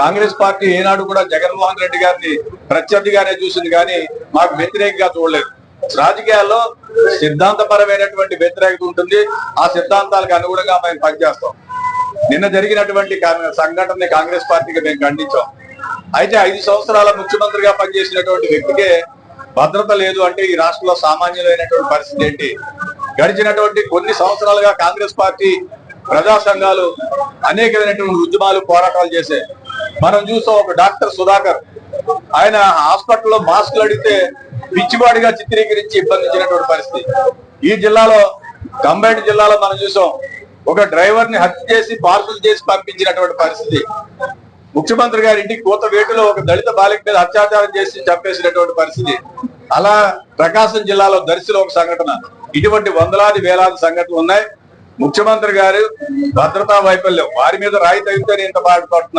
Congress party ఏనాడు కూడా జగన్మోహన్ రెడ్డి గారిని ప్రత్యర్థిగానే చూసింది కానీ మాకు వ్యతిరేకంగా చూడలేదు. రాజకీయాల్లో సిద్ధాంతపరమైనటువంటి వ్యతిరేకత ఉంటుంది. ఆ సిద్ధాంతాలకు అనుగుణంగా మేము పనిచేస్తాం. నిన్న జరిగినటువంటి సంఘటనని కాంగ్రెస్ పార్టీకి మేము ఖండించాం. అయితే ఐదు సంవత్సరాల ముఖ్యమంత్రిగా పనిచేసినటువంటి వ్యక్తికే భద్రత లేదు అంటే ఈ రాష్ట్రంలో సామాన్యులైనటువంటి పరిస్థితి ఏంటి? గడిచినటువంటి కొన్ని సంవత్సరాలుగా కాంగ్రెస్ పార్టీ ప్రజా సంఘాలు అనేకమైనటువంటి ఉద్యమాలు పోరాటాలు చేసే మనం చూసాం ఒక డాక్టర్ సుధాకర్. ఆయన హాస్పిటల్లో మాస్కులు అడిగితే పిచ్చివాడిగా చిత్రీకరించి ఇబ్బందించినటువంటి పరిస్థితి. ఈ జిల్లాలో కంబైండ్ జిల్లాలో మనం చూసాం ఒక డ్రైవర్ని హత్య చేసి పార్సల్ చేసి పంపించినటువంటి పరిస్థితి. ముఖ్యమంత్రి గారి ఇంటికి కోత వేటులో ఒక దళిత బాలిక మీద అత్యాచారం చేసి చంపేసినటువంటి పరిస్థితి. అలా ప్రకాశం జిల్లాలో దర్శిలో ఒక సంఘటన. ఇటువంటి వందలాది వేలాది సంఘటనలు ఉన్నాయి. ముఖ్యమంత్రి గారు భద్రతా వైఫల్యం. వారి మీద రాయి తగ్గితేనే ఇంత బాధపడుతున్నారు